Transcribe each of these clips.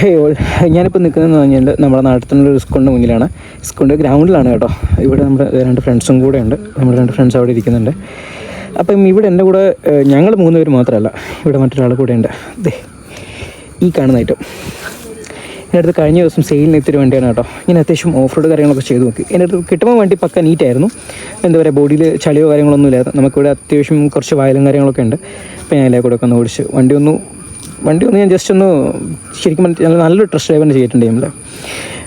ഹേ all ഞാനിപ്പോൾ നിൽക്കുന്നതെന്ന് പറഞ്ഞാൽ നമ്മുടെ നാട്ടിലുള്ള സ്കൂളിന്റെ മുന്നിലാണ്. സ്കൂളിന്റെ ഗ്രൗണ്ടിലാണ് കേട്ടോ. ഇവിടെ നമ്മുടെ രണ്ട് ഫ്രണ്ട്സും കൂടെ ഉണ്ട്. നമ്മുടെ രണ്ട് ഫ്രണ്ട്സ് അവിടെ ഇരിക്കുന്നുണ്ട്. അപ്പം ഇവിടെ എന്റെ കൂടെ ഞങ്ങൾ മൂന്ന് പേര് മാത്രമല്ല ഇവിടെ മറ്റൊരാൾ കൂടെ ഉണ്ട്. ദേ ഈ കാണുന്ന ഐറ്റം എന്റെ അടുത്ത് കഴിഞ്ഞ ദിവസം സെയിലിന് എത്തിയൊരു വണ്ടിയാണ് കേട്ടോ. ഞാൻ അത്യാവശ്യം ഓഫ് റോഡ് കാര്യങ്ങളൊക്കെ ചെയ്തു നോക്കി. എന്റെ അടുത്ത് കിട്ടുമ്പോൾ വണ്ടി പക്ക നീറ്റായിരുന്നു എന്താ പറയുക ബോഡിയിൽ ചളിയോ കാര്യങ്ങളൊന്നും നമുക്കിവിടെ അത്യാവശ്യം കുറച്ച് വയലും കാര്യങ്ങളൊക്കെ ഉണ്ട്. അപ്പോൾ ഞാൻ അതിലെ കൂടെ ഒക്കെ ഒന്ന് ഓടിച്ച് വണ്ടി ഒന്ന് വണ്ടി ഒന്ന് ഞാൻ ജസ്റ്റ് ഒന്ന് ശരിക്കും ഞങ്ങൾ നല്ലൊരു ടെസ്റ്റ് തന്നെ ചെയ്തിട്ടുണ്ട് നമ്മൾ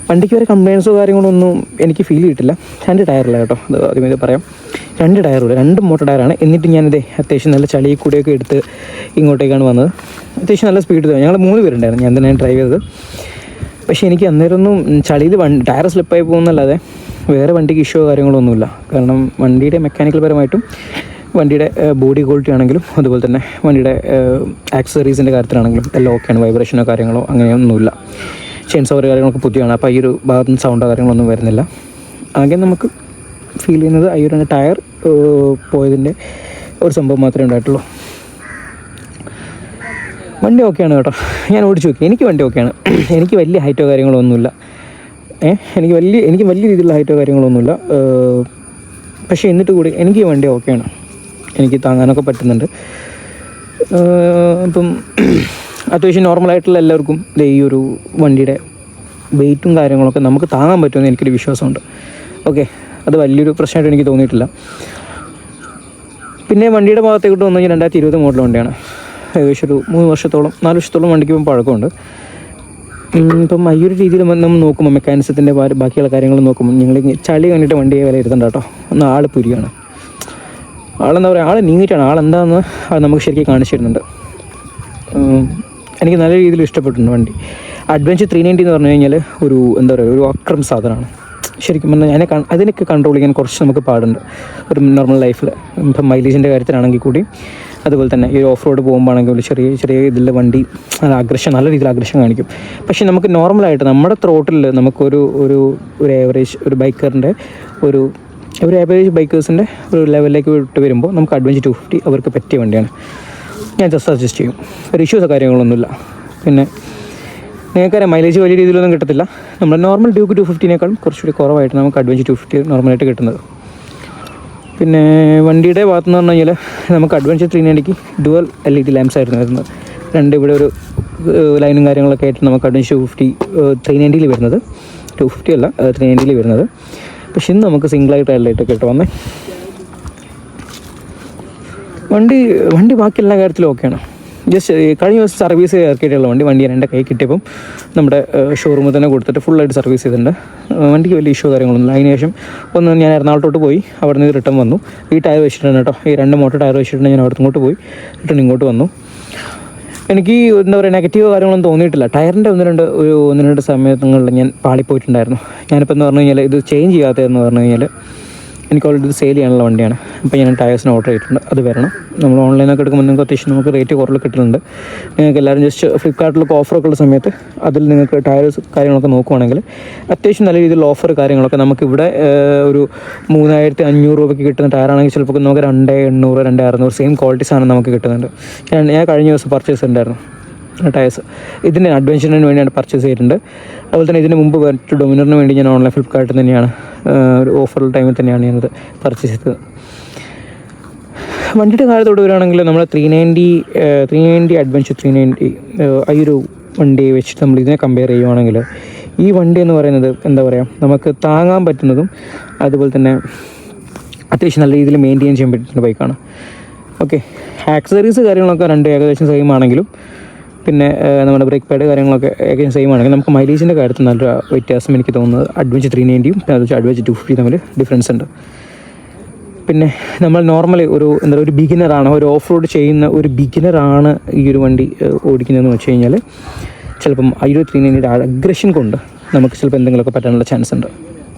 വണ്ടിക്ക് വരെ കംപ്ലയിൻസോ കാര്യങ്ങളൊന്നും എനിക്ക് ഫീൽ ചെയ്തിട്ടില്ല. രണ്ട് ടയറില്ല കേട്ടോ. അത് ആദ്യം ഇത് പറയാം. രണ്ട് ടയറുള്ളൂ രണ്ട് മോട്ടർ ടയറാണ് എന്നിട്ട് ഞാനിത് അത്യാവശ്യം നല്ല ചളി കൂടെയൊക്കെ എടുത്ത് ഇങ്ങോട്ടേക്കാണ് വന്നത്. അത്യാവശ്യം നല്ല സ്പീഡ് ഞങ്ങൾ മൂന്ന് പേരുണ്ടായിരുന്നു. ഞാൻ തന്നെ ഡ്രൈവ് ചെയ്തത്. പക്ഷേ എനിക്ക് അന്നേരമൊന്നും ചളിയിൽ വണ്ടി ടയർ സ്ലിപ്പായി പോകുന്നല്ലാതെ വേറെ വണ്ടിക്ക് ഇഷ്യൂ കാര്യങ്ങളൊന്നുമില്ല കാരണം വണ്ടിയുടെ മെക്കാനിക്കൽ പരമായിട്ടും വണ്ടിയുടെ ബോഡി ക്വാളിറ്റി ആണെങ്കിലും അതുപോലെ തന്നെ വണ്ടിയുടെ ആക്സസറീസിന്റെ കാര്യത്തിലാണെങ്കിലും എല്ലാം ഓക്കെയാണ് വൈബ്രേഷനോ കാര്യങ്ങളോ അങ്ങനെയൊന്നുമില്ല. ചെയിൻ സവർ കാര്യങ്ങളൊക്കെ പുതിയാണ്. അപ്പോൾ ഈ ഒരു ഭാഗത്ത് സൗണ്ടോ കാര്യങ്ങളൊന്നും വരുന്നില്ല. ആകെ നമുക്ക് ഫീൽ ചെയ്യുന്നത് ഈ ഒരു ടയർ പോയതിന്റെ ഒരു സംഭവം മാത്രമേ ഉണ്ടായിട്ടുള്ളൂ. വണ്ടി ഓക്കെയാണ് കേട്ടോ. ഞാൻ ഓടിച്ചു നോക്കി. എനിക്ക് വണ്ടി ഓക്കെയാണ് എനിക്ക് വലിയ ഹൈറ്റോ കാര്യങ്ങളോ ഒന്നുമില്ല ഏ എനിക്ക് വലിയ എനിക്ക് വലിയ രീതിയിലുള്ള ഹൈറ്റോ കാര്യങ്ങളൊന്നുമില്ല. പക്ഷേ എന്നിട്ട് കൂടി എനിക്ക് വണ്ടി ഓക്കെയാണ് എനിക്ക് താങ്ങാനൊക്കെ പറ്റുന്നുണ്ട്. ഇപ്പം അത്യാവശ്യം നോർമലായിട്ടുള്ള എല്ലാവർക്കും ഈ ഒരു വണ്ടിയുടെ വെയിറ്റും കാര്യങ്ങളൊക്കെ നമുക്ക് താങ്ങാൻ പറ്റുമെന്ന് എനിക്കൊരു വിശ്വാസമുണ്ട്. ഓക്കെ അത് വലിയൊരു പ്രശ്നമായിട്ട് എനിക്ക് തോന്നിയിട്ടില്ല. പിന്നെ വണ്ടിയുടെ ഭാഗത്തേക്ക് വന്നു കഴിഞ്ഞാൽ രണ്ടായിരത്തി ഇരുപത് മോഡൽ വണ്ടിയാണ്. ഏകദേശം ഒരു മൂന്ന് വർഷത്തോളം നാല് വർഷത്തോളം വണ്ടിക്ക് ഇപ്പം പഴക്കമുണ്ട്. ഇപ്പം ഈ ഒരു രീതിയിൽ നമ്മൾ നോക്കുമ്പോൾ മെക്കാനിസത്തിന്റെ ബാക്കിയുള്ള കാര്യങ്ങൾ നോക്കുമ്പോൾ ഞങ്ങൾ ചളി കണ്ടിട്ട് വണ്ടിയെ വില ഇരുത്തണ്ട കേട്ടോ. ഒന്ന് ആൾ പുരിയാണ് ആളെന്താ പറയുക ആൾ നീങ്ങിയിട്ടാണ് ആളെന്താണെന്ന് അത് നമുക്ക് ശരിക്കും കാണിച്ചു തരുന്നുണ്ട്. എനിക്ക് നല്ല രീതിയിൽ ഇഷ്ടപ്പെട്ടിട്ടുണ്ട് വണ്ടി. അഡ്വഞ്ചർ ത്രീ നയന്റി എന്ന് പറഞ്ഞു കഴിഞ്ഞാൽ ഒരു എന്താ പറയുക ഒരു അക്രം സാധനമാണ്. ശരിക്കും പറഞ്ഞാൽ അതിനെ അതിനൊക്കെ കൺട്രോൾ ചെയ്യാൻ കുറച്ച് നമുക്ക് പാടുണ്ട്. ഒരു നോർമൽ ലൈഫിൽ ഇപ്പം മൈലേജിന്റെ കാര്യത്തിലാണെങ്കിൽ കൂടി അതുപോലെ തന്നെ ഈ ഓഫ് റോഡ് പോകുമ്പോഴാണെങ്കിൽ ചെറിയ ചെറിയ ഇതിൽ വണ്ടി അഗ്രഷൻ നല്ല രീതിയിൽ അഗ്രഷൻ കാണിക്കും. പക്ഷേ നമുക്ക് നോർമലായിട്ട് നമ്മുടെ ത്രോട്ടിൽ നമുക്കൊരു ഒരു ഒരു ഏവറേജ് ഒരു ബൈക്കറിന്റെ ഒരു ഒരു ആവറേജ് ബൈക്കേഴ്സിന്റെ ഒരു ലെവലിലേക്ക് വിട്ട് വരുമ്പോൾ നമുക്ക് അഡ്വഞ്ചർ ടു ഫിഫ്റ്റി അവർക്ക് പറ്റിയ വണ്ടിയാണ്. ഞാൻ ജസ്റ്റ് സജസ്റ്റ് ചെയ്യും. ഒരു ഇഷ്യൂസോ കാര്യങ്ങളൊന്നുമില്ല. പിന്നെ നിങ്ങൾക്കറിയാം മൈലേജ് വലിയ രീതിയിലൊന്നും കിട്ടത്തില്ല. നമ്മൾ നോർമൽ ഡ്യൂക്ക് ടു ഫിഫ്റ്റീനേക്കാളും കുറച്ചുകൂടി കുറവായിട്ട് നമുക്ക് അഡ്വഞ്ചർ ടു ഫിഫ്റ്റി നോർമലായിട്ട് കിട്ടുന്നത്. പിന്നെ വണ്ടിയുടെ ഭാഗത്ത് എന്ന് പറഞ്ഞു കഴിഞ്ഞാൽ നമുക്ക് adventure three നയന്റിക്ക് dual L E D lamps ആയിരുന്നു വരുന്നത് രണ്ട് ഇവിടെ ഒരു ലൈനും കാര്യങ്ങളൊക്കെ ആയിട്ട് നമുക്ക് അഡ്വഞ്ചർ ടു ഫിഫ്റ്റി ത്രീ നയന്റിയിൽ വരുന്നത്. ടു ഫിഫ്റ്റി അല്ല ത്രീ നയന്റിയിൽ വരുന്നത്. പക്ഷെ ഇന്ന് നമുക്ക് സിംഗിളായിട്ട് ലൈറ്റൊക്കെ ഇട്ട് വന്നേ. വണ്ടി വണ്ടി ബാക്കി എല്ലാ കാര്യത്തിലും ഓക്കെയാണ് ജസ്റ്റ് കഴിഞ്ഞ ദിവസം സർവീസ് ഇറക്കിയിട്ടുള്ള വണ്ടി വണ്ടി ഞാൻ എന്റെ കൈ കിട്ടിയപ്പം നമ്മുടെ ഷോറൂമിൽ തന്നെ കൊടുത്തിട്ട് ഫുള്ളായിട്ട് സർവീസ് ചെയ്തിട്ടുണ്ട്. വണ്ടിക്ക് വലിയ ഇഷ്യൂ കാര്യങ്ങളൊന്നുമില്ല അതിന് ശേഷം ഒന്ന് ഞാൻ എറണാകുളത്തോട്ട് പോയി. അവിടെ നിന്ന് റിട്ടേൺ വന്നു. ഈ ടയർ വെച്ചിട്ടുണ്ട് കേട്ടോ. ഈ രണ്ട് മോട്ടർ ടയർ വെച്ചിട്ടുണ്ട്. ഞാൻ അവിടെ ഇങ്ങോട്ട് പോയി. റിട്ടേൺ ഇങ്ങോട്ട് വന്നു. എനിക്ക് എന്താ പറയുക നെഗറ്റീവ് കാര്യങ്ങളൊന്നും തോന്നിയിട്ടില്ല. ടയറിന്റെ ഒന്ന് രണ്ട് ഒരു ഒന്ന് രണ്ട് സമയങ്ങളിൽ ഞാൻ പാളിപ്പോയിട്ടുണ്ടായിരുന്നു. ഞാനിപ്പോൾ എന്ന് പറഞ്ഞു കഴിഞ്ഞാൽ ഇത് ചേഞ്ച് ചെയ്യാത്തതെന്ന് പറഞ്ഞു കഴിഞ്ഞാൽ എനിക്ക് ഓൾറെഡി സെയിൽ ചെയ്യാനുള്ള വണ്ടിയാണ്. അപ്പോൾ ഞാൻ ടയേഴ്സിന് ഓർഡർ ചെയ്തിട്ടുണ്ട്. അത് വരണം. നമ്മൾ ഓൺലൈനൊക്കെ എടുക്കുമ്പോൾ നിങ്ങൾക്ക് അത്യാവശ്യം നമുക്ക് റേറ്റ് കുറവ് കിട്ടുന്നുണ്ട്. നിങ്ങൾക്ക് എല്ലാവരും ജസ്റ്റ് ഫ്ലിപ്കാർട്ടിലൊക്കെ ഓഫറൊക്കെ ഉള്ള സമയത്ത് അതിൽ നിങ്ങൾക്ക് ടയേഴ്സ് കാര്യങ്ങളൊക്കെ നോക്കുവാണെങ്കിൽ അത്യാവശ്യം നല്ല രീതിയിലുള്ള ഓഫർ കാര്യങ്ങളൊക്കെ നമുക്കിവിടെ ഒരു മൂന്നായിരത്തി അഞ്ഞൂറ് രൂപയ്ക്ക് കിട്ടുന്ന ടയറാണെങ്കിൽ ചിലപ്പോൾ നമുക്ക് രണ്ട് എണ്ണൂറ് രണ്ട് അറുന്നൂറ് സെയിം ക്വാളിറ്റി സാധനം നമുക്ക് കിട്ടുന്നുണ്ട്. ഞാൻ ഞാൻ കഴിഞ്ഞ ദിവസം പർച്ചേസ് ചെയ്തിട്ടുണ്ടായിരുന്നു. ടയേഴ്സ് ഇതിന് അഡ്വഞ്ചറിന് വേണ്ടിയാണ് പർച്ചേസ് ചെയ്തിട്ടുണ്ട്. അതുപോലെ തന്നെ ഇതിന് മുമ്പ് മറ്റു ഡൊമിനറിന് വേണ്ടി ഞാൻ ഓൺലൈൻ ഫ്ലിപ്കാർട്ടിൽ തന്നെയാണ് ഒരു ഓഫറുള്ള ടൈമിൽ തന്നെയാണ് ഞാനത് പർച്ചേസ് ചെയ്തത്. വണ്ടിയുടെ കാര്യത്തോട് വരികയാണെങ്കിൽ നമ്മൾ three ninety three ninety adventure three ninety ഈ ഒരു വണ്ടി വെച്ചിട്ട് നമ്മൾ ഇതിനെ കമ്പയർ ചെയ്യുവാണെങ്കിൽ ഈ വണ്ടി എന്ന് പറയുന്നത് എന്താ പറയുക നമുക്ക് താങ്ങാൻ പറ്റുന്നതും അതുപോലെ തന്നെ അത്യാവശ്യം നല്ല രീതിയിൽ മെയിന്റെയിൻ ചെയ്യാൻ പറ്റുന്ന ബൈക്കാണ് ഓക്കെ ആക്സസറീസ് കാര്യങ്ങളൊക്കെ രണ്ട് ഏകദേശം സെയിം ആണെങ്കിലും പിന്നെ നമ്മുടെ ബ്രേക്ക് പാഡ് കാര്യങ്ങളൊക്കെ ഏകദേശം സെയിം ആണെങ്കിൽ നമുക്ക് മൈലേജിന്റെ കാര്യത്തിൽ നല്ലൊരു വ്യത്യാസം എനിക്ക് തോന്നുന്നത് അഡ്വഞ്ചർ ത്രീ നയന്റിയും അതുവെച്ചാൽ അഡ്വഞ്ചർ ടു ഫിഫ്റ്റി തമ്മിൽ ഡിഫറൻസ് ഉണ്ട്. പിന്നെ നമ്മൾ നോർമലി ഒരു എന്താ ഒരു ബിഗിനറാണ് ഒരു ഓഫ് റോഡ് ചെയ്യുന്ന ഒരു ബിഗിനറാണ് ഈ ഒരു വണ്ടി ഓടിക്കുന്നതെന്ന് വെച്ച് കഴിഞ്ഞാൽ ചിലപ്പം ആ ത്രീ നയന്റിയുടെ അഗ്രഷൻ കൊണ്ട് നമുക്ക് ചിലപ്പോൾ എന്തെങ്കിലുമൊക്കെ പറ്റാനുള്ള ചാൻസ് ഉണ്ട്.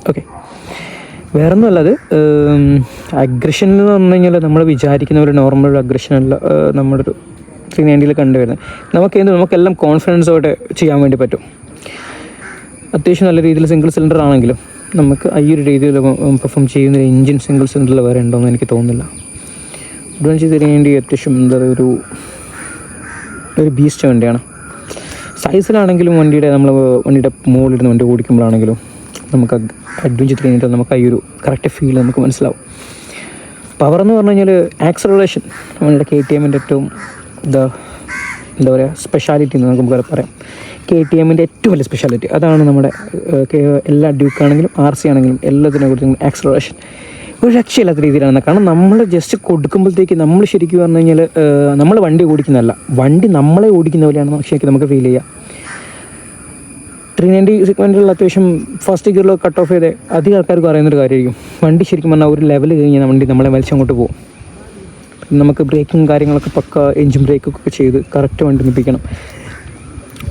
ഓക്കെ വേറൊന്നുമല്ല അത് അഗ്രഷൻ എന്ന് പറഞ്ഞു കഴിഞ്ഞാൽ നമ്മൾ വിചാരിക്കുന്ന ഒരു നോർമൽ അഗ്രഷൻ അല്ല നമ്മുടെ ഒരു ത്രീ നയന്റിയിൽ കണ്ടുവരുന്നത്. നമുക്ക് എന്ത് നമുക്കെല്ലാം കോൺഫിഡൻസോടെ ചെയ്യാൻ വേണ്ടി പറ്റും. അത്യാവശ്യം നല്ല രീതിയിൽ സിംഗിൾ സിലിണ്ടർ ആണെങ്കിലും നമുക്ക് ഈ ഒരു രീതിയിൽ പെർഫോം ചെയ്യുന്ന എഞ്ചിൻ സിംഗിൾ സിലിണ്ടറിൽ വേറെ ഉണ്ടോയെന്ന് എനിക്ക് തോന്നുന്നില്ല. അഡ്വാൻസ് ചെയ്ത് നയന്റി അത്യാവശ്യം എന്താ പറയുക ഒരു ഒരു ബീസ്റ്റ് വണ്ടിയാണ്. സൈസിലാണെങ്കിലും വണ്ടിയുടെ നമ്മൾ വണ്ടിയുടെ മുകളിലിരുന്ന് വണ്ടി ഓടിക്കുമ്പോഴാണെങ്കിലും നമുക്ക് അഡ്വഞ്ചർ കഴിഞ്ഞിട്ട് നമുക്ക് ആ ഒരു കറക്റ്റ് ഫീൽ നമുക്ക് മനസ്സിലാവും. പവർ എന്ന് പറഞ്ഞു കഴിഞ്ഞാൽ ആക്സലറേഷൻ നമ്മളുടെ കെ ടി എമ്മിന്റെ ഏറ്റവും ഇതാ എന്താ പറയുക സ്പെഷ്യാലിറ്റി എന്ന് നമുക്ക് പറയാം. കെ ടി എമ്മിന്റെ ഏറ്റവും വലിയ സ്പെഷ്യാലിറ്റി അതാണ് നമ്മുടെ എല്ലാ ഡ്യൂക്ക് ആണെങ്കിലും ആർ സി ആണെങ്കിലും എല്ലാത്തിനെ കുറിച്ചും ആക്സലറേഷൻ ഒരു രക്ഷയില്ലാത്ത രീതിയിലാണ് കാരണം നമ്മൾ ജസ്റ്റ് കൊടുക്കുമ്പോഴത്തേക്ക് നമ്മൾ ശരിക്കും പറഞ്ഞു കഴിഞ്ഞാൽ നമ്മൾ വണ്ടി ഓടിക്കുന്നതല്ല. വണ്ടി നമ്മളെ ഓടിക്കുന്ന പോലെയാണ് ശരിക്കും നമുക്ക് ഫീൽ ചെയ്യുക ത്രീ നയന്റി സെഗ്മെന്റിലുള്ള അത്യാവശ്യം ഫസ്റ്റ് ഗിയറിൽ കട്ട് ഓഫ് ചെയ്ത് അധികം ആൾക്കാർക്ക് അറിയുന്നൊരു കാര്യമായിരിക്കും. വണ്ടി ശരിക്കും പറഞ്ഞാൽ ഒരു ലെവൽ കഴിഞ്ഞാൽ വണ്ടി നമ്മളെ വലിച്ചങ്ങോട്ട് പോകും. നമുക്ക് ബ്രേക്കും കാര്യങ്ങളൊക്കെ പക്ക എഞ്ചിൻ ബ്രേക്കൊക്കെ ചെയ്ത് കറക്റ്റ് വണ്ടി നിൽപ്പിക്കണം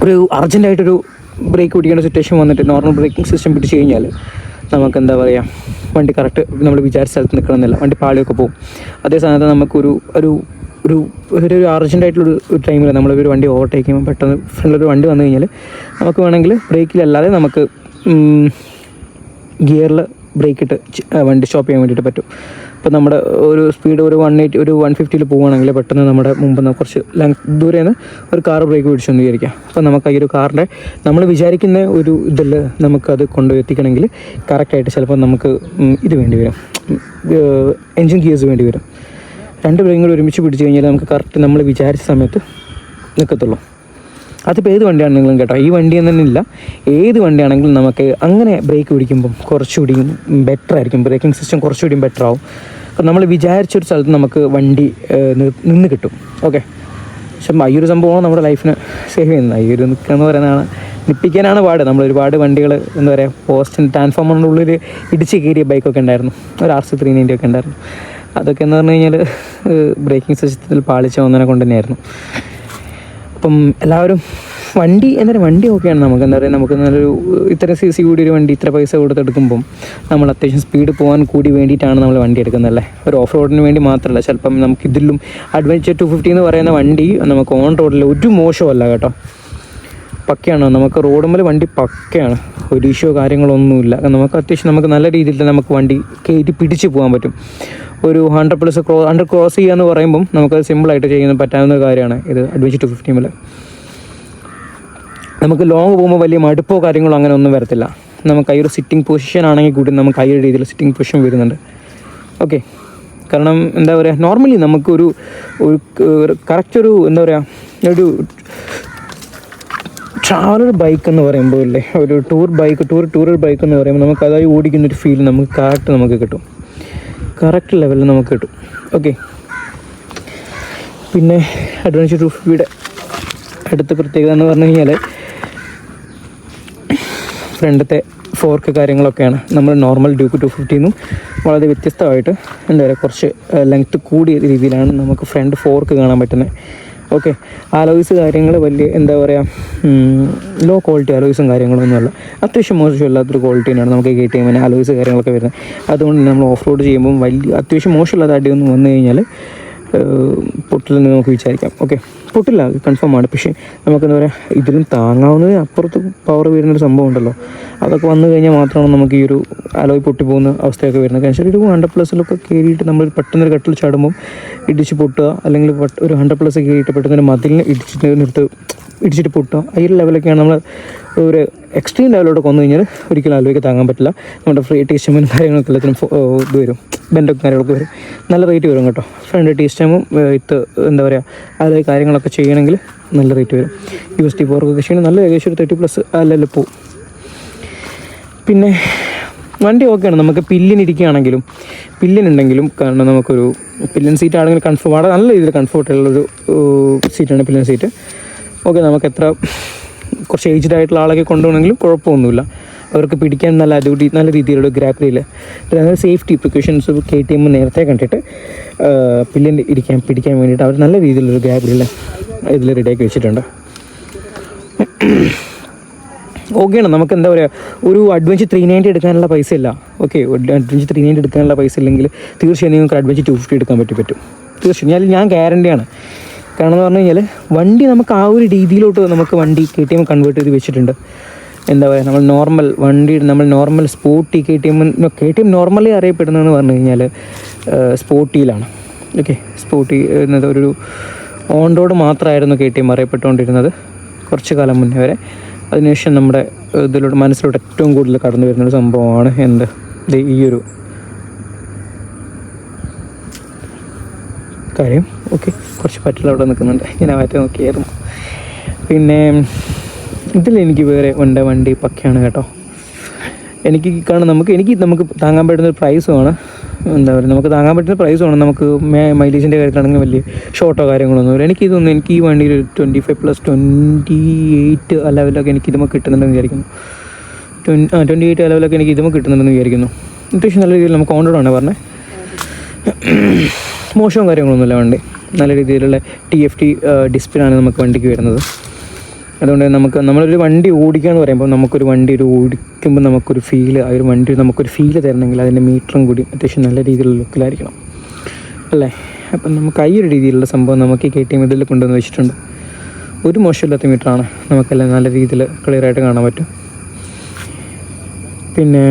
ഒരു അർജന്റായിട്ടൊരു ബ്രേക്ക് പിടിക്കേണ്ട സിറ്റുവേഷൻ വന്നിട്ട് നോർമൽ ബ്രേക്കിംഗ് സിസ്റ്റം പിടിച്ച് കഴിഞ്ഞാൽ നമുക്ക് എന്താ പറയുക വണ്ടി കറക്റ്റ് നമ്മൾ വിചാരിച്ച സ്ഥലത്ത് നിൽക്കണമെന്നില്ല വണ്ടി പാളിയൊക്കെ പോകും അതേ സമയത്ത് നമുക്കൊരു ഒരു ഒരു ഒരു അർജന്റായിട്ടുള്ള ഒരു ടൈമിൽ നമ്മളൊരു വണ്ടി ഓവർടേക്ക് ചെയ്യുമ്പോൾ പെട്ടെന്ന് ഫ്രണ്ടിലൊരു വണ്ടി വന്നു കഴിഞ്ഞാൽ നമുക്ക് വേണമെങ്കിൽ ബ്രേക്കിലല്ലാതെ നമുക്ക് ഗിയറിൽ ബ്രേക്കിട്ട് വണ്ടി സ്റ്റോപ്പ് ചെയ്യാൻ വേണ്ടിയിട്ട് പറ്റും. ഇപ്പോൾ നമ്മുടെ ഒരു സ്പീഡ് ഒരു വൺ എയ്റ്റി ഒരു വൺ ഫിഫ്റ്റിയിൽ പോവുകയാണെങ്കിൽ പെട്ടെന്ന് നമ്മുടെ മുമ്പ് കുറച്ച് ലെങ് ദൂരെ നിന്ന് ഒരു കാർ ബ്രേക്ക് പിടിച്ചെന്ന് വിചാരിക്കാം അപ്പോൾ നമുക്ക് ഈ ഒരു കാറിന്റെ നമ്മൾ വിചാരിക്കുന്ന ഒരു ഇതിൽ നമുക്കത് കൊണ്ട് എത്തിക്കണമെങ്കിൽ കറക്റ്റായിട്ട് ചിലപ്പോൾ നമുക്ക് ഇത് വേണ്ടി വരും. എൻജിൻ ഗിയേഴ്സ് വേണ്ടി വരും. രണ്ട് ബ്രേക്കും കൂടി ഒരുമിച്ച് പിടിച്ച് കഴിഞ്ഞാൽ നമുക്ക് കറക്റ്റ് നമ്മൾ വിചാരിച്ച സമയത്ത് നിൽക്കത്തുള്ളൂ. അതിപ്പോൾ ഏത് വണ്ടിയാണെങ്കിലും കേട്ടോ? ഈ വണ്ടി എന്നല്ല ഏത് വണ്ടിയാണെങ്കിലും നമുക്ക് അങ്ങനെ ബ്രേക്ക് പിടിക്കുമ്പം കുറച്ചുകൂടി ബെറ്റർ ആയിരിക്കും. ബ്രേക്കിംഗ് സിസ്റ്റം കുറച്ചുകൂടി ബെറ്റർ ആവും. അപ്പം നമ്മൾ വിചാരിച്ചൊരു സ്ഥലത്ത് നമുക്ക് വണ്ടി നിന്ന് കിട്ടും. ഓക്കെ പക്ഷെ ഈ ഒരു സംഭവമാണ് നമ്മുടെ ലൈഫിന് സേവ് ചെയ്യുന്നത്. ഈ ഒരു നിൽക്കുക എന്ന് പറയുന്നതാണ് നിപ്പിക്കാനാണ് പാട്. നമ്മൾ ഒരുപാട് വണ്ടികൾ എന്താ പറയുക പോസ്റ്റിന്റെ ട്രാൻസ്ഫോമറിന്റെ ഉള്ളിൽ ഇടിച്ച് കയറിയ ബൈക്കൊക്കെ ഉണ്ടായിരുന്നു. ഒരു ആർ സി ത്രീ ഒക്കെ ഉണ്ടായിരുന്നു. അതൊക്കെ എന്ന് പറഞ്ഞു കഴിഞ്ഞാൽ ബ്രേക്കിംഗ് സിസ്റ്റത്തിൽ പാളിച്ച ഒന്നിനെ കൊണ്ട് തന്നെയായിരുന്നു. അപ്പം എല്ലാവരും വണ്ടി എന്താ വണ്ടി ഓക്കെയാണ് നമുക്ക്. എന്താ പറയുക നമുക്ക് നല്ലൊരു ഇത്ര സി സി കൂടി ഒരു വണ്ടി ഇത്ര പൈസ കൊടുത്തെടുക്കുമ്പം നമ്മൾ അത്യാവശ്യം സ്പീഡ് പോകാൻ കൂടി വേണ്ടിയിട്ടാണ് നമ്മൾ വണ്ടി എടുക്കുന്നത് അല്ലേ? ഒരു ഓഫ് റോഡിന് വേണ്ടി മാത്രമല്ല ചിലപ്പം നമുക്ക് ഇതിലും അഡ്വഞ്ചർ ടു ഫിഫ്റ്റി എന്ന് പറയുന്ന വണ്ടി നമുക്ക് ഓൺ റോഡിൽ ഒരു മോശമല്ല കേട്ടോ. പക്കയാണ്. നമുക്ക് റോഡുമ്മൽ വണ്ടി പക്കയാണ്. ഒരു ഇഷ്യൂ കാര്യങ്ങളൊന്നുമില്ല. നമുക്ക് അത്യാവശ്യം നമുക്ക് നല്ല രീതിയിൽ തന്നെ നമുക്ക് വണ്ടി കയറ്റി പിടിച്ച് പോകാൻ പറ്റും. ഒരു ഹൺഡ്രഡ് പ്ലസ് ക്രോ ഹൺഡ്രഡ് ക്രോസ് ചെയ്യുക എന്ന് പറയുമ്പം നമുക്കത് സിമ്പിളായിട്ട് ചെയ്യുന്ന പറ്റാവുന്ന കാര്യമാണ്. ഇത് അഡ്വഞ്ചർ ടു ഫിഫ്റ്റിമിൽ നമുക്ക് ലോങ് പോകുമ്പോൾ വലിയ മടുപ്പോ കാര്യങ്ങളോ അങ്ങനെ ഒന്നും വരത്തില്ല. നമുക്ക് ഈ ഒരു സിറ്റിംഗ് പൊസിഷൻ ആണെങ്കിൽ കൂടി നമുക്ക് ഈ ഒരു രീതിയിൽ സിറ്റിംഗ് പൊസിഷൻ വരുന്നുണ്ട്. ഓക്കെ കാരണം എന്താ പറയുക നോർമലി നമുക്കൊരു ഒരു കറക്റ്റ് ഒരു എന്താ പറയുക ഒരു ട്രാവലർ ബൈക്ക് എന്ന് പറയുമ്പോൾ അല്ലേ ഒരു tour bike tour tourer bike എന്ന് പറയുമ്പോൾ നമുക്ക് അതായി ഓടിക്കുന്ന ഒരു ഫീൽ നമുക്ക് കറക്റ്റ് നമുക്ക് കിട്ടും. കറക്റ്റ് ലെവലിൽ നമുക്ക് കിട്ടും. ഓക്കെ പിന്നെ അഡ്വഞ്ചർ ടു ഫിഫ്റ്റിയുടെ അടുത്ത പ്രത്യേകത എന്ന് പറഞ്ഞു കഴിഞ്ഞാൽ ഫ്രണ്ടത്തെ ഫോർക്ക് കാര്യങ്ങളൊക്കെയാണ്. നമ്മൾ നോർമൽ ഡ്യൂക്ക് ടു നിന്നും വളരെ വ്യത്യസ്തമായിട്ട് എന്താ പറയുക കുറച്ച് ലെങ്ത്ത് കൂടിയ രീതിയിലാണ് നമുക്ക് ഫ്രണ്ട് ഫോർക്ക് കാണാൻ പറ്റുന്നത് ഓക്കെ. അലോയ്സ് കാര്യങ്ങൾ വലിയ എന്താ പറയുക ലോ ക്വാളിറ്റി അലോയ്സും കാര്യങ്ങളൊന്നുമല്ല അത്യാവശ്യം ക്വാളിറ്റി തന്നെയാണ് നമുക്ക് കെ ടി എമ്മിന് അലോയ്സ് കാര്യങ്ങളൊക്കെ വരുന്നത്. അതുകൊണ്ട് നമ്മൾ ഓഫ് റോഡ് ചെയ്യുമ്പം വലിയ അത്യാവശ്യം മോശമില്ലാത്ത അടിയൊന്നും വന്നു കഴിഞ്ഞാൽ പൊട്ടില്ലെന്ന് നമുക്ക് വിചാരിക്കാം. ഓക്കെ. പൊട്ടില്ല കൺഫേം ആണ്. പക്ഷേ നമുക്കെന്താ പറയുക ഇതിലും താങ്ങാവുന്നതിന് അപ്പുറത്ത് പവർ വരുന്നൊരു സംഭവം ഉണ്ടല്ലോ. അതൊക്കെ വന്നു കഴിഞ്ഞാൽ മാത്രമാണ് നമുക്ക് ഈ ഒരു അലോയ് പൊട്ടി പോകുന്ന അവസ്ഥയൊക്കെ വരുന്നത്. കാരണം ഒരു ഹൺഡ്രഡ് പ്ലസ്സിലൊക്കെ കയറിയിട്ട് നമ്മൾ പെട്ടെന്നൊരു കട്ടിൽ ചാടുമ്പോൾ ഇടിച്ച് പൊട്ടുക അല്ലെങ്കിൽ ഒരു ഹൺഡ്രഡ് പ്ലസ് കയറിയിട്ട് പെട്ടെന്ന് ഒരു മതിലിന് ഇടിച്ചിട്ട് നിർത്ത് ഇടിച്ചിട്ട് പൊട്ടുക ഈ ഒരു ലെവലൊക്കെയാണ് നമ്മൾ ഒരു എക്സ്ട്രീം ലെവലോട്ട് കൊന്നു കഴിഞ്ഞാൽ ഒരിക്കലും ആലോചിക്ക് താങ്ങാൻ പറ്റില്ല. നമ്മുടെ ഫ്രീ ടീസ്റ്റമും കാര്യങ്ങളൊക്കെ എല്ലാത്തിനും ഇത് വരും. ബെൻഡൊക്കെ കാര്യങ്ങളൊക്കെ വരും. നല്ല റേറ്റ് വരും കേട്ടോ. ഫ്രണ്ട് ടീസ്റ്റമും ഇത് എന്താ പറയുക അത് കാര്യങ്ങളൊക്കെ ചെയ്യണമെങ്കിൽ നല്ല റേറ്റ് വരും. യു എസ് ടി ഫോർക്കൊക്കെ ചെയ്യണമെങ്കിൽ നല്ല ഏകദേശം ഒരു തേർട്ടി പ്ലസ് അല്ലല്ലോ പോവും. പിന്നെ വണ്ടി ഓക്കെയാണ് നമുക്ക് പില്ലിനിരിക്കുകയാണെങ്കിലും പില്ലിനുണ്ടെങ്കിലും കാരണം നമുക്കൊരു പില്ലൻ സീറ്റ് ആണെങ്കിൽ കംഫർട്ട് വളരെ നല്ല രീതിയിൽ കംഫർട്ടുള്ളൊരു സീറ്റാണ് പില്ലൻ സീറ്റ് ഓക്കെ നമുക്ക് എത്ര കുറച്ച് ഏജ്ഡ് ആയിട്ടുള്ള ആളൊക്കെ കൊണ്ടുപോകണമെങ്കിലും കുഴപ്പമൊന്നുമില്ല. അവർക്ക് പിടിക്കാൻ നല്ല അടിപൊളി നല്ല രീതിയിലുള്ള ഗ്രാപ്പിൽ നല്ല safety precautions K T M നേരത്തെ കണ്ടിട്ട് പില്ലിൽ ഇരിക്കാൻ പിടിക്കാൻ വേണ്ടിയിട്ട് അവർ നല്ല രീതിയിലൊരു ഗ്രാപ്പിൽ ഇതിൽ റെഡിയാക്കി വെച്ചിട്ടുണ്ട്. ഓക്കെയാണ് നമുക്ക് എന്താ പറയുക ഒരു അഡ്വഞ്ചർ ത്രീ നയന്റി എടുക്കാനുള്ള പൈസ ഇല്ല. ഓക്കെ അഡ്വഞ്ചർ ത്രീ നയന്റി എടുക്കാനുള്ള പൈസ ഇല്ലെങ്കിൽ തീർച്ചയായും നിങ്ങൾക്ക് അഡ്വഞ്ചർ ടു ഫിഫ്റ്റി എടുക്കാൻ പറ്റി പറ്റും. തീർച്ചയായും. ഞാൻ ഞാൻ ഗ്യാരണ്ടിയാണ് കാരണം എന്ന് പറഞ്ഞു കഴിഞ്ഞാൽ വണ്ടി നമുക്ക് ആ ഒരു രീതിയിലോട്ട് നമുക്ക് വണ്ടി കെ ടി എം കൺവേർട്ട് ചെയ്ത് വെച്ചിട്ടുണ്ട്. എന്താ പറയുക നമ്മൾ നോർമൽ വണ്ടി നമ്മൾ normal sporty K T M K T M normally അറിയപ്പെടുന്നതെന്ന് പറഞ്ഞു കഴിഞ്ഞാൽ സ്പോർട്ടിയിലാണ് ഓക്കെ സ്പോർട്ടി എന്നത് ഒരു ഓൺ റോഡ് മാത്രമായിരുന്നു കെ ടി എം അറിയപ്പെട്ടുകൊണ്ടിരുന്നത് കുറച്ച് കാലം മുന്നേ വരെ. അതിനുശേഷം നമ്മുടെ ഇതിലൂടെ മനസ്സിലോട്ട് ഏറ്റവും കൂടുതൽ കടന്നു വരുന്നൊരു സംഭവമാണ് എന്ത്? ഈ ഒരു കാര്യം. ഓക്കെ കുറച്ച് പറ്റുള്ള അവിടെ നിൽക്കുന്നുണ്ട്. ഞാൻ മാറ്റി നോക്കിയായിരുന്നു. പിന്നെ ഇതിലെനിക്ക് വേറെ ഉണ്ട് വണ്ടി പക്കയാണ് കേട്ടോ. എനിക്ക് കാരണം നമുക്ക് എനിക്ക് നമുക്ക് താങ്ങാൻ പറ്റുന്ന ഒരു പ്രൈസുമാണ് എന്താ പറയുക നമുക്ക് താങ്ങാൻ പറ്റുന്ന പ്രൈസുമാണ് നമുക്ക് മൈലേജിന്റെ കാര്യത്തിലാണെങ്കിൽ വലിയ ഷോർട്ടോ കാര്യങ്ങളൊന്നുമില്ല എനിക്ക് ഇതൊന്നും എനിക്ക് ഈ വണ്ടിയിൽ ഒരു twenty five plus twenty eight ആ ലെവലൊക്കെ എനിക്ക് ഇതുമ്പോൾ കിട്ടുന്നുണ്ടെന്ന് വിചാരിക്കുന്നു. ട്വൻ ആ ട്വന്റി എയ്റ്റ് ആ ലെവലൊക്കെ എനിക്ക് ഇതുമ്പോൾ കിട്ടുന്നുണ്ടെന്ന് വിചാരിക്കുന്നു. അത്യാവശ്യം നല്ല രീതിയിൽ നമുക്ക് ഓൺറോഡാണ് പറഞ്ഞത് മോശവും കാര്യങ്ങളൊന്നുമില്ല വണ്ടി. നല്ല രീതിയിലുള്ള ടി എഫ് ടി ഡിസ്പ്ലേയാണ് നമുക്ക് വണ്ടിക്ക് വരുന്നത്. അതുകൊണ്ട് നമുക്ക് നമ്മളൊരു വണ്ടി ഓടിക്കുക എന്ന് പറയുമ്പോൾ നമുക്കൊരു വണ്ടി ഒരു ഓടിക്കുമ്പോൾ നമുക്കൊരു ഫീൽ ആ ഒരു വണ്ടി നമുക്കൊരു ഫീൽ തരണമെങ്കിൽ അതിന്റെ മീറ്ററും കൂടി അത്യാവശ്യം നല്ല രീതിയിലുള്ള ലുക്കിലായിരിക്കണം അല്ലേ? അപ്പം നമുക്ക് ഈ ഒരു രീതിയിലുള്ള സംഭവം നമുക്ക് കെ ടി എം ഇതിൽ കൊണ്ടുവന്ന് വെച്ചിട്ടുണ്ട്. ഒരു മോശമില്ലാത്ത മീറ്ററാണ് നമുക്കെല്ലാം നല്ല രീതിയിൽ ക്ലിയറായിട്ട് കാണാൻ പറ്റും. പിന്നെ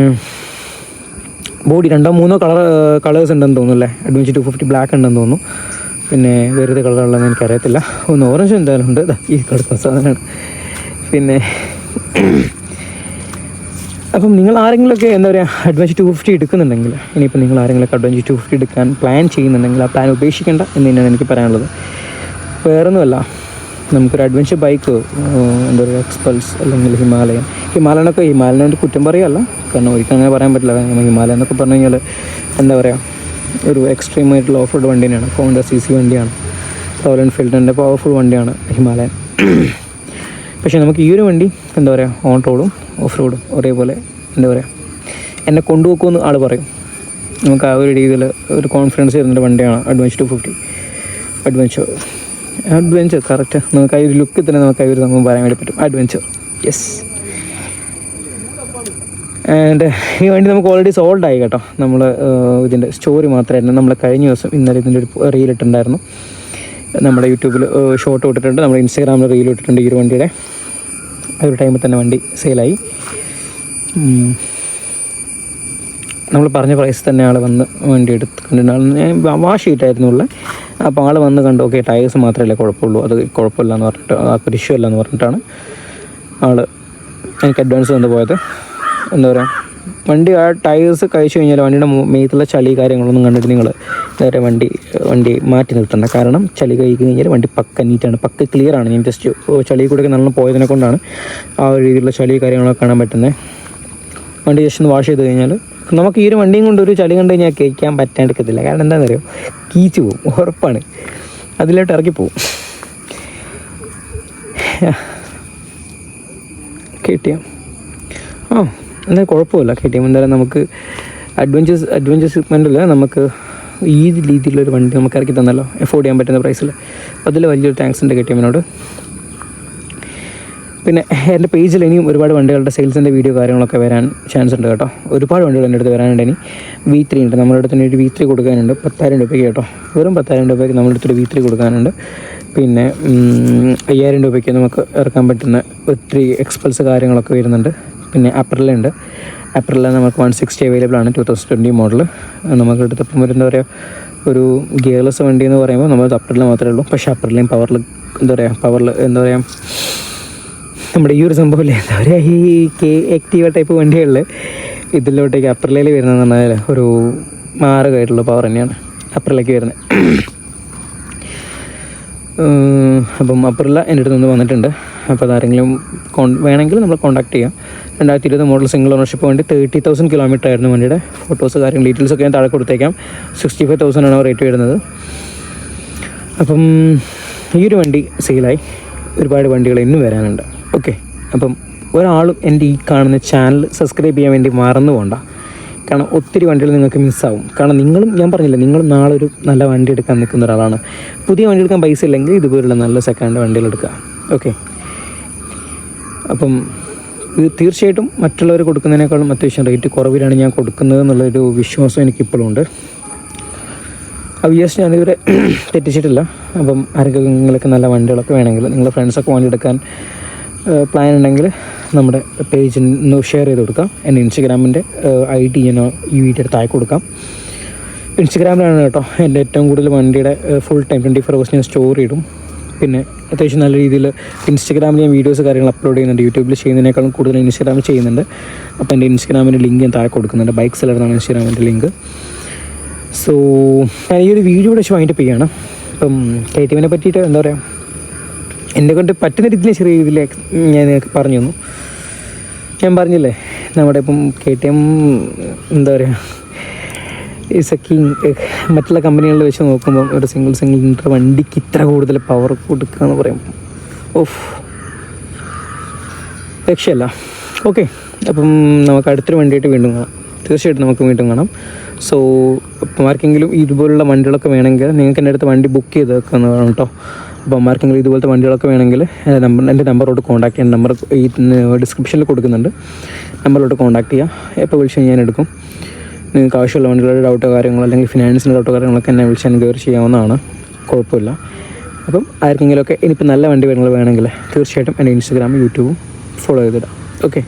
ബോഡി രണ്ടോ മൂന്നോ കളർ കളേഴ്സ് ഉണ്ടെന്ന് തോന്നുന്നു അല്ലേ? അഡ്വഞ്ചർ ടു ഫിഫ്റ്റി ബ്ലാക്ക് ഉണ്ടെന്ന് തോന്നുന്നു. പിന്നെ വേറെ കളറുള്ളതെന്ന് എനിക്കറിയത്തില്ല. ഒന്ന് ഓറഞ്ച് എന്തായാലും ഉണ്ട്. ഈ കിടക്കുന്ന സാധനമാണ്. പിന്നെ അപ്പം നിങ്ങൾ ആരെങ്കിലുമൊക്കെ എന്താ പറയുക അഡ്വഞ്ചർ ടു ഫിഫ്റ്റി എടുക്കുന്നുണ്ടെങ്കിൽ ഇനിയിപ്പോൾ നിങ്ങൾ ആരെങ്കിലുമൊക്കെ അഡ്വഞ്ചർ ടു ഫിഫ്റ്റി എടുക്കാൻ പ്ലാൻ ചെയ്യുന്നുണ്ടെങ്കിൽ ആ പ്ലാൻ ഉപേക്ഷിക്കേണ്ട എന്ന് തന്നെയാണ് എനിക്ക് പറയാനുള്ളത്. വേറൊന്നുമല്ല. നമുക്കൊരു അഡ്വഞ്ചർ ബൈക്ക് എന്താ പറയുക എക്സ്പൾസ് അല്ലെങ്കിൽ ഹിമാലയൻ. ഹിമാലയനൊക്കെ ഹിമാലയനോട് കുറ്റം പറയല്ല. കാരണം ഒരിക്കലും അങ്ങനെ പറയാൻ പറ്റില്ല. കാരണം ഹിമാലയൻ എന്നൊക്കെ പറഞ്ഞു കഴിഞ്ഞാൽ എന്താ പറയുക ഒരു എക്സ്ട്രീം ആയിട്ടുള്ള ഓഫ് റോഡ് വണ്ടി തന്നെയാണ് ഫോണിന്റെ സി സി വണ്ടിയാണ് റോയൽ എൻഫീൽഡിന്റെ പവർഫുൾ വണ്ടിയാണ് ഹിമാലയൻ. പക്ഷേ നമുക്ക് ഈ ഒരു വണ്ടി എന്താ പറയുക ഓൺ റോഡും ഓഫ് റോഡും ഒരേപോലെ എന്താ പറയുക എന്നെ കൊണ്ടുപോക്കുമെന്ന് ആൾ പറയും. നമുക്ക് ആ ഒരു രീതിയിൽ ഒരു കോൺഫിഡൻസ് തരുന്നൊരു വണ്ടിയാണ് adventure two fifty adventure adventure correct നമുക്ക് ആ ഒരു ലുക്ക് തന്നെ നമുക്ക് ആ ഒരു സംഭവം പറയാൻ വേണ്ടി പറ്റും. അഡ്വഞ്ചർ യെസ് ആൻഡ് ഈ വണ്ടി നമുക്ക് ഓൾറെഡി സോൾഡ് ആയി കേട്ടോ. നമ്മൾ ഇതിന്റെ സ്റ്റോറി മാത്രമായിരുന്നു. നമ്മൾ കഴിഞ്ഞ ദിവസം ഇന്നലെ ഇതിന്റെ ഒരു റീൽ ഇട്ടിട്ടുണ്ടായിരുന്നു. നമ്മുടെ യൂട്യൂബിൽ ഷോർട്ട് ഇട്ടിട്ടുണ്ട്. നമ്മുടെ ഇൻസ്റ്റാഗ്രാമിൽ റീൽ ഇട്ടിട്ടുണ്ട് ഈ ഒരു വണ്ടിയുടെ. ആ ഒരു ടൈമിൽ തന്നെ വണ്ടി സെയിലായി നമ്മൾ പറഞ്ഞ പ്രൈസ് തന്നെ ആൾ വന്ന് വേണ്ടി എടുത്ത് കണ്ടിട്ടുണ്ടായിരുന്നു ഞാൻ വാഷ് ചെയ്തിട്ടായിരുന്നു ഉള്ളത് അപ്പോൾ ആൾ വന്ന് കണ്ടു ഓക്കെ ടയേഴ്സ് മാത്രമല്ലേ കുഴപ്പമുള്ളൂ. അത് കുഴപ്പമില്ല എന്ന് പറഞ്ഞിട്ട് ആ ഇഷ്യൂ അല്ല എന്ന് പറഞ്ഞിട്ടാണ് ആൾ എനിക്ക് അഡ്വാൻസ് തന്നു പോയത്. എന്താ പറയുക വണ്ടി ആ ടയേഴ്സ് കഴിച്ചു കഴിഞ്ഞാൽ വണ്ടിയുടെ മേത്തുള്ള ചളി കാര്യങ്ങളൊന്നും കണ്ടിട്ട് നിങ്ങൾ നേരെ വണ്ടി വണ്ടി മാറ്റി നിർത്തണ്ട. കാരണം ചളി കഴിക്കുന്ന കഴിഞ്ഞാൽ വണ്ടി പക്ക നീറ്റാണ് പക്ക ക്ലിയർ ആണ്. ഞാൻ ജസ്റ്റ് ചളി കൂടെ നല്ലോണം പോയതിനെ കൊണ്ടാണ് ആ ഒരു രീതിയിലുള്ള ചളി കാര്യങ്ങളൊക്കെ കാണാൻ പറ്റുന്നത് വണ്ടി ജസ്റ്റ് ഒന്ന് വാഷ് ചെയ്ത് കഴിഞ്ഞാൽ നമുക്ക് ഈ ഒരു വണ്ടിയും കൊണ്ട് ഒരു ചളി കണ്ടു കഴിഞ്ഞാൽ കഴിക്കാൻ പറ്റാണ്ടിരിക്കത്തില്ല. കാരണം എന്താണെന്നറിയോ? കീച്ചു പോകും ഉറപ്പാണ്. അതിലോട്ട് ഇറക്കി പോകും കെ ആ എന്നാൽ കുഴപ്പമില്ല. കെ എന്തായാലും നമുക്ക് അഡ്വഞ്ചേഴ്സ് അഡ്വഞ്ചർ സെഗ്മെന്റിൽ നമുക്ക് ഈ രീതിയിലൊരു വണ്ടി നമുക്ക് ഇറക്കി തന്നല്ലോ എഫോർഡ് ചെയ്യാൻ പറ്റുന്ന പ്രൈസിൽ അതിൽ വലിയൊരു താങ്ക്സ് ഉണ്ട് കെ പിന്നെ എന്റെ പേജിൽ ഇനിയും ഒരുപാട് വണ്ടികളുടെ സെയിൽസിന്റെ വീഡിയോ കാര്യങ്ങളൊക്കെ വരാൻ ചാൻസ് ഉണ്ട് കേട്ടോ. ഒരുപാട് വണ്ടികൾ എന്റെ അടുത്ത് വരാനുണ്ട് ഇനി. വി ത്രീ ഉണ്ട്. നമ്മുടെ അടുത്ത് തന്നെ ഒരു വി ത്രീ കൊടുക്കാനുണ്ട്. പത്തായിരം രൂപയ്ക്ക് കേട്ടോ. വെറും പത്തായിരം രൂപയ്ക്ക് നമ്മുടെ അടുത്തൊരു വി ത്രീ കൊടുക്കാനുണ്ട്. പിന്നെ അയ്യായിരം രൂപയ്ക്ക് നമുക്ക് ഇറക്കാൻ പറ്റുന്ന ഒത്തിരി എക്സ്പൾസ് കാര്യങ്ങളൊക്കെ വരുന്നുണ്ട്. പിന്നെ അപ്രിലുണ്ട് അപ്രിലിൽ നമുക്ക് വൺ സിക്സ്റ്റി അവൈലബിൾ ആണ്. ടു തൗസൻഡ് ട്വന്റി മോഡൽ നമുക്ക് എടുത്തപ്പം എന്താ പറയുക ഒരു ഗിയർലെസ് വണ്ടി എന്ന് പറയുമ്പോൾ നമ്മൾ അപ്രിലിൽ മാത്രമേ ഉള്ളൂ. പക്ഷേ അപ്രിലും പവറിൽ എന്താ പറയുക പവറിൽ എന്താ പറയുക നമ്മുടെ ഈ ഒരു സംഭവമില്ലേ എന്താ പറയുക ഈ കെ ആക്റ്റീവ ടൈപ്പ് വണ്ടികളിൽ ഇതിലോട്ടേക്ക് അപ്രലയിൽ വരുന്നതെന്ന് പറഞ്ഞാൽ ഒരു മാറുകയായിട്ടുള്ള പവർ തന്നെയാണ് അപ്രലേക്ക് വരുന്നത്. അപ്പം അപ്രല എന്റെ അടുത്ത് നിന്ന് വന്നിട്ടുണ്ട്. അപ്പോൾ അതാരെങ്കിലും കോൺ വേണമെങ്കിൽ നമ്മൾ കോൺടാക്ട് ചെയ്യാം. രണ്ടായിരത്തി ഇരുപത് മോഡൽ സിംഗിൾ ഓണർഷിപ്പ് വേണ്ടി തേർട്ടി തൗസൻഡ് കിലോമീറ്റർ ആയിരുന്നു വണ്ടിയുടെ. ഫോട്ടോസ് കാര്യങ്ങൾ ഡീറ്റെയിൽസ് ഒക്കെ ഞാൻ താഴെ കൊടുത്തേക്കാം. സിക്സ്റ്റി ഫൈവ് തൗസൻഡ് ആണ് റേറ്റ് വരുന്നത്. അപ്പം ഈ ഒരു വണ്ടി സെയിലായി ഒരുപാട് വണ്ടികൾ ഇന്നും വരാനുണ്ട്. ഓക്കെ. അപ്പം ഒരാളും എന്റെ ഈ കാണുന്ന ചാനൽ സബ്സ്ക്രൈബ് ചെയ്യാൻ വേണ്ടി മറന്നു പോകണ്ട കാരണം ഒത്തിരി വണ്ടികൾ നിങ്ങൾക്ക് മിസ്സാവും. കാരണം നിങ്ങളും ഞാൻ പറഞ്ഞില്ല നിങ്ങളും നാളെ ഒരു നല്ല വണ്ടി എടുക്കാൻ നിൽക്കുന്ന ഒരാളാണ്. പുതിയ വണ്ടി എടുക്കാൻ പൈസ ഇല്ലെങ്കിൽ ഇതുപോലുള്ള നല്ല സെക്കൻഡ് വണ്ടികൾ എടുക്കുക. ഓക്കെ. അപ്പം ഇത് തീർച്ചയായിട്ടും മറ്റുള്ളവർ കൊടുക്കുന്നതിനേക്കാളും അത്യാവശ്യം റേറ്റ് കുറവിലാണ് ഞാൻ കൊടുക്കുന്നത് എന്നുള്ളൊരു വിശ്വാസം എനിക്കിപ്പോഴും ഉണ്ട്. ആ വിചാരിച്ച് ഞാനിതുവരെ തെറ്റിച്ചിട്ടില്ല. അപ്പം നിങ്ങൾക്ക് നല്ല വണ്ടികളൊക്കെ വേണമെങ്കിൽ നിങ്ങളുടെ ഫ്രണ്ട്സൊക്കെ വണ്ടി എടുക്കാൻ പ്ലാൻ ഉണ്ടെങ്കിൽ നമ്മുടെ പേജിൽ നിന്ന് ഷെയർ ചെയ്ത് കൊടുക്കാം. എന്റെ ഇൻസ്റ്റഗ്രാമിന്റെ ഐ ഡി ഞാൻ ഈ വീഡിയോയുടെ താഴെ കൊടുക്കാം. ഇൻസ്റ്റഗ്രാമിലാണ് കേട്ടോ എന്റെ ഏറ്റവും കൂടുതൽ വണ്ടിയുടെ full time twenty four hours ഞാൻ സ്റ്റോറി ഇടും. പിന്നെ അത്യാവശ്യം നല്ല രീതിയിൽ ഇൻസ്റ്റഗ്രാമിൽ ഞാൻ വീഡിയോസ് കാര്യങ്ങൾ അപ്ലോഡ് ചെയ്യുന്നുണ്ട്. യൂട്യൂബിൽ ചെയ്യുന്നതിനേക്കാളും കൂടുതൽ ഇൻസ്റ്റഗ്രാമിൽ ചെയ്യുന്നുണ്ട്. അപ്പോൾ എന്റെ ഇൻസ്റ്റഗ്രാമിന്റെ ലിങ്ക് ഞാൻ താഴെ കൊടുക്കുന്നുണ്ട്. ബൈക്ക് സെലർ എന്നാണ് ഇൻസ്റ്റഗ്രാമിന്റെ ലിങ്ക് സോ ഞാൻ ഈ ഒരു വീഡിയോ കൂടെ വാങ്ങിയിട്ട് ചെയ്യാണ്. അപ്പം കെ ടി എമ്മിനെ പറ്റിയിട്ട് എന്താ പറയുക എന്നെ കൊണ്ട് പറ്റുന്ന രീതിയിൽ ചെറിയ രീതിയിൽ ഞാൻ പറഞ്ഞു തന്നു. ഞാൻ പറഞ്ഞില്ലേ നമ്മുടെ ഇപ്പം കെ ടി എം എന്താ പറയുക ഈ എ കിങ് മറ്റുള്ള കമ്പനികളിൽ വെച്ച് നോക്കുമ്പോൾ ഒരു സിംഗിൾ സിംഗിൾ ലിറ്റർ വണ്ടിക്ക് ഇത്ര കൂടുതൽ പവർ കൊടുക്കുക എന്ന് പറയുമ്പോൾ ഓഫ് രക്ഷയല്ല. ഓക്കെ അപ്പം നമുക്ക് അടുത്തൊരു വണ്ടിയായിട്ട് വീണ്ടും കാണാം. തീർച്ചയായിട്ടും നമുക്ക് വീണ്ടും കാണാം. സോ ആർക്കെങ്കിലും ഇതുപോലുള്ള വണ്ടികളൊക്കെ വേണമെങ്കിൽ നിങ്ങൾക്ക് എന്റെ അടുത്ത് വണ്ടി ബുക്ക് ചെയ്ത് വെക്കുന്നതാണ് കേട്ടോ. അപ്പം ആർക്കെങ്കിലും ഇതുപോലത്തെ വണ്ടികളൊക്കെ വേണമെങ്കിൽ നമ്പർ എന്റെ നമ്പറോട് കോൺടാക്ട് ചെയ്യാൻ നമ്പർ ഈ ഡിസ്ക്രിപ്ഷനിൽ കൊടുക്കുന്നുണ്ട്. നമ്പറിലോട്ട് കോൺടാക്ട് ചെയ്യുക എപ്പോൾ വിളിച്ചാൽ ഞാൻ എടുക്കും. നിങ്ങൾക്ക് ആവശ്യമുള്ള വണ്ടികളുടെ ഡൗട്ടോ കാര്യങ്ങളോ അല്ലെങ്കിൽ ഫിനാൻസിന്റെ ഡൗട്ടോ കാര്യങ്ങളൊക്കെ എന്നെ വിളിച്ച് എൻക്വയറി ചെയ്യാവുന്നതാണ്. കുഴപ്പമില്ല. അപ്പം ആർക്കെങ്കിലുമൊക്കെ ഇനിയിപ്പോൾ നല്ല വണ്ടി വേണമെങ്കിൽ തീർച്ചയായിട്ടും എന്റെ ഇൻസ്റ്റാഗ്രാമും യൂട്യൂബും ഫോളോ ചെയ്തിടാം. ഓക്കെ